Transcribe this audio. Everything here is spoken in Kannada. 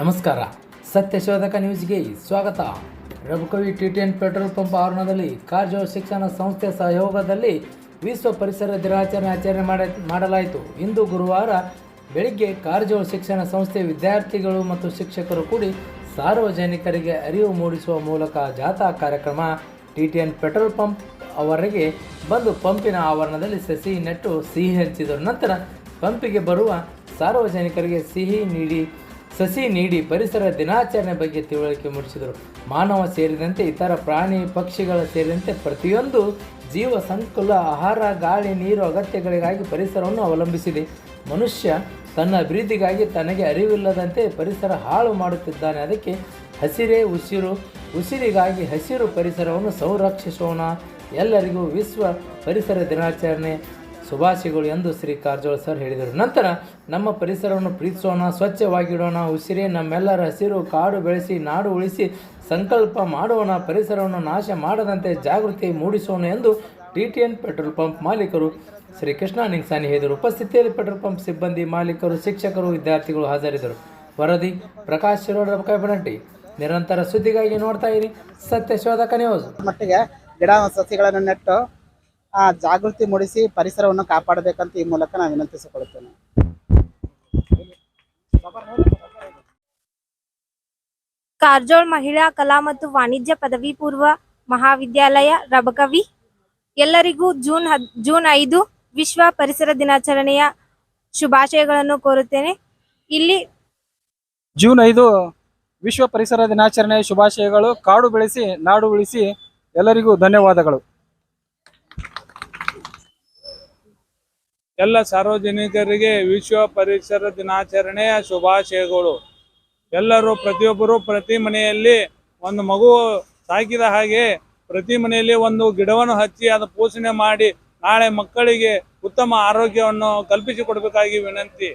ನಮಸ್ಕಾರ. ಸತ್ಯಶೋಧಕ ನ್ಯೂಸ್ಗೆ ಸ್ವಾಗತ. Raghukavi T T N petrol pump ಆವರಣದಲ್ಲಿ ಕಾರ್ಜೋ ಶಿಕ್ಷಣ ಸಂಸ್ಥೆ ಸಹಯೋಗದಲ್ಲಿ ವಿಶ್ವ ಪರಿಸರ ದಿನಾಚರಣೆ ಆಚರಣೆ ಮಾಡ, ಮಾಡಲಾಯಿತು. ಇಂದು ಗುರುವಾರ ಬೆಳಿಗ್ಗೆ ಕಾರ್ಜೋ ಶಿಕ್ಷಣ ಸಂಸ್ಥೆ ವಿದ್ಯಾರ್ಥಿಗಳು ಮತ್ತು ಶಿಕ್ಷಕರು ಕೂಡಿ ಸಾರ್ವಜನಿಕರಿಗೆ ಅರಿವು ಮೂಡಿಸುವ ಮೂಲಕ ಜಾಥಾ ಕಾರ್ಯಕ್ರಮ T T N petrol pump ಅವರಿಗೆ ಬಂದು ಪಂಪಿನ ಆವರಣದಲ್ಲಿ ಸಸಿ ನೆಟ್ಟು ಸಿಹಿ ಹಂಚಿದರು ನಂತರ ಪಂಪಿಗೆ ಬರುವ ಸಾರ್ವಜನಿಕರಿಗೆ ಸಿಹಿ ನೀಡಿ ಸಸಿ ನೀಡಿ ಪರಿಸರ ದಿನಾಚರಣೆ ಬಗ್ಗೆ ತಿಳುವಳಿಕೆ ಮೂಡಿಸಿದರು. ಮಾನವ ಸೇರಿದಂತೆ ಇತರ ಪ್ರಾಣಿ ಪಕ್ಷಿಗಳ ಸೇರಿದಂತೆ ಪ್ರತಿಯೊಂದು ಜೀವ ಸಂಕುಲ, ಆಹಾರ, ಗಾಳಿ, ನೀರು ಅಗತ್ಯಗಳಿಗಾಗಿ ಪರಿಸರವನ್ನು ಅವಲಂಬಿಸಿದೆ. ಮನುಷ್ಯ ತನ್ನ ಅಭಿವೃದ್ಧಿಗಾಗಿ ತನಗೆ ಅರಿವಿಲ್ಲದಂತೆ ಪರಿಸರ ಹಾಳು ಮಾಡುತ್ತಿದ್ದಾನೆ. ಅದಕ್ಕೆ ಹಸಿರೇ ಉಸಿರು, ಉಸಿರಿಗಾಗಿ ಹಸಿರು ಪರಿಸರವನ್ನು ಸಂರಕ್ಷಿಸೋಣ. ಎಲ್ಲರಿಗೂ ವಿಶ್ವ ಪರಿಸರ ದಿನಾಚರಣೆ. ಶುಭಾಶಯಗಳು ಎಂದು ಶ್ರೀ ಕಾರಜೋಳ ಸರ್ ಹೇಳಿದರು. ನಂತರ ನಮ್ಮ ಪರಿಸರವನ್ನು ಪ್ರೀತಿಸೋಣ, ಸ್ವಚ್ಛವಾಗಿಡೋಣ, ಉಸಿರೇ ನಮ್ಮೆಲ್ಲರ ಹಸಿರು ಕಾಡು ಬೆಳೆಸಿ, ನಾಡು ಉಳಿಸಿ, ಸಂಕಲ್ಪ ಮಾಡೋಣ, ಪರಿಸರವನ್ನು ನಾಶ ಮಾಡದಂತೆ ಜಾಗೃತಿ ಮೂಡಿಸೋಣ ಎಂದು T T N petrol pump ಮಾಲೀಕರು ಶ್ರೀ ಕೃಷ್ಣ ನಿಂಗ್ಸಾನಿ ಹೇಳಿದರು. ಉಪಸ್ಥಿತಿಯಲ್ಲಿ ಪೆಟ್ರೋಲ್ ಪಂಪ್ ಸಿಬ್ಬಂದಿ, ಮಾಲೀಕರು, ಶಿಕ್ಷಕರು, ವಿದ್ಯಾರ್ಥಿಗಳು ಹಾಜರಿದ್ದರು. ವರದಿ, ಪ್ರಕಾಶ್ ಶಿರೋಡ ಕೈಬನಟ್ಟಿ ನಿರಂತರ ಸುದ್ದಿಗಾಗಿ ನೋಡ್ತಾ ಇರಿ. ಸತ್ಯ ಶೋಧಕ ನ್ಯೂಸ್. ಮಟ್ಟಿಗೆ ಗಿಡ ಸಸಿಗಳನ್ನು ನೆಟ್ಟು ಜಾಗೃತಿ ಮೂಡಿಸಿ ಪರಿಸರವನ್ನು ಕಾಪಾಡಬೇಕಂತ ಈ ಮೂಲಕ ನಾನು ವಿನಂತಿಸಿಕೊಳ್ಳುತ್ತೇನೆ. ಕಾರ್ಜೋಳ್ ಮಹಿಳಾ ಕಲಾ ಮತ್ತು ವಾಣಿಜ್ಯ ಪದವಿ ಪೂರ್ವ ಮಹಾವಿದ್ಯಾಲಯ ರಬಕವಿ. ಎಲ್ಲರಿಗೂ ಜೂನ್ ಹದ್ ಜೂನ್ ಐದು ವಿಶ್ವ ಪರಿಸರ ದಿನಾಚರಣೆಯ ಶುಭಾಶಯಗಳನ್ನು ಕೋರುತ್ತೇನೆ. ಇಲ್ಲಿ ಜೂನ್ ಐದು ವಿಶ್ವ ಪರಿಸರ ದಿನಾಚರಣೆಯ ಶುಭಾಶಯಗಳು. ಕಾಡು ಬೆಳೆಸಿ ನಾಡು ಉಳಿಸಿ ಎಲ್ಲರಿಗೂ ಧನ್ಯವಾದಗಳು. ಎಲ್ಲ ಸಾರ್ವಜನಿಕರಿಗೆ ವಿಶ್ವ ಪರಿಸರ ದಿನಾಚರಣೆಯ ಶುಭಾಶಯಗಳು. ಎಲ್ಲರೂ ಪ್ರತಿಯೊಬ್ಬರು ಪ್ರತಿ ಮನೆಯಲ್ಲಿ ಒಂದು ಮಗು ಸಾಕಿದ ಹಾಗೆ ಪ್ರತಿ ಮನೆಯಲ್ಲಿ ಒಂದು ಗಿಡವನ್ನು ಹಚ್ಚಿ ಅದು ಪೋಷಣೆ ಮಾಡಿ ನಾಳೆ ಮಕ್ಕಳಿಗೆ ಉತ್ತಮ ಆರೋಗ್ಯವನ್ನು ಕಲ್ಪಿಸಿಕೊಡ್ಬೇಕಾಗಿ ವಿನಂತಿ.